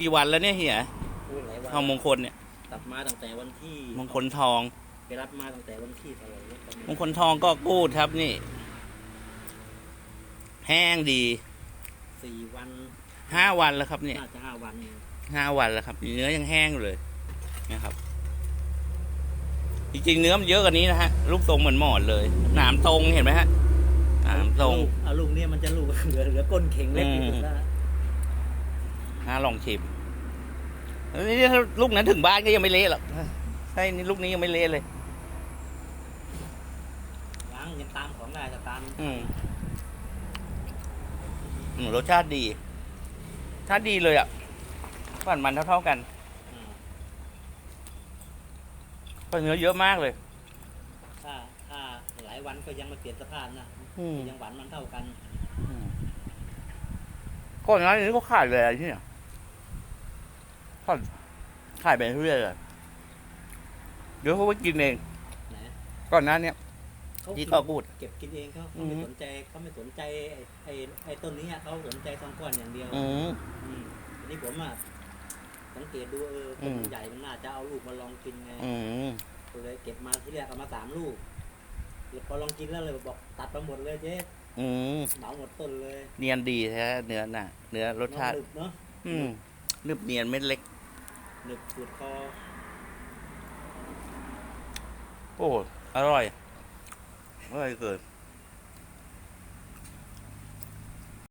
กี่วันแล้วเนี่ยเฮียพูดหลายวันทองมงคลเนี่ย ตัดมาตั้งแต่วันที่มงคลทอง ไปรับมาตั้งแต่วันที่เท่าไหร่เนี่ยตอนนี้มงคลทองก็กูดครับนี่ แห้งดีสี่วันห้าวันแล้วครับเนี่ย น่าจะห้าวันห้าวันแล้วครับ เนื้อยังแห้งอยู่เลยนะครับ จริงๆเนื้อมันเยอะกว่านี้นะฮะรูปทรงเหมือนหมอนเลยหนามตรงเห็นไหมฮะหนามตรง ลูกอะลูกเนี่ยมันจะลูก เหลือเหลือก้นเข่งเล็กที่สุดแล้วนะน่า ลองชิมแล้วนี่ถ้าลูกนั้นถึงบ้านก็ยังไม่เละหรอกใช่นี่ลูกนี้ยังไม่เละเลยล้างยังตามของได้แต่ตามอืมอืมรสชาติดีชาติดีเลยอะฝันมันเท่าๆกันอืมเพราะเนื้อเยอะมากเลย ถ้าถ้าหลายวันก็ยังไม่เปลี่ยนสภาพนะอืมยังหวานมันเท่ากันอืมก่อนหน้านี้ก็ขายเลยอะไรที่เนี่ยก่ อนขายไปเรื่อยเลยเดี๋ยวเขาไปกินเองนะก่อนหน้าเนี้ยเขาที่ก็พูด เก็บกินเองเขาอืเขามไม่สนใจเขาไม่สนใจไอ้ไอ้ไอ้ต้นนี้อะเขาสนใจทองก้อนอย่างเดียวอืม อืมอันนี้ผมอะสังเกตดูเอออืต้นม ใหญ่มันน่าจะเอาลูกมาลองกินไงอืมก็เลยเก็บมาที่แรกเอามาสามลูกแล้วพอลองกินแล้วเลยบอกตัดมาหมดเลยเจ๊อืมเหมาหมดต้นเลยเนียนดีแท้เนื้อน่ะ เนื้อรสชาติหนึบเนาะอืมนึบเนียนเม็ดเล็ก หนึบปวดคอโอ้ อร่อย อร่อยเกิน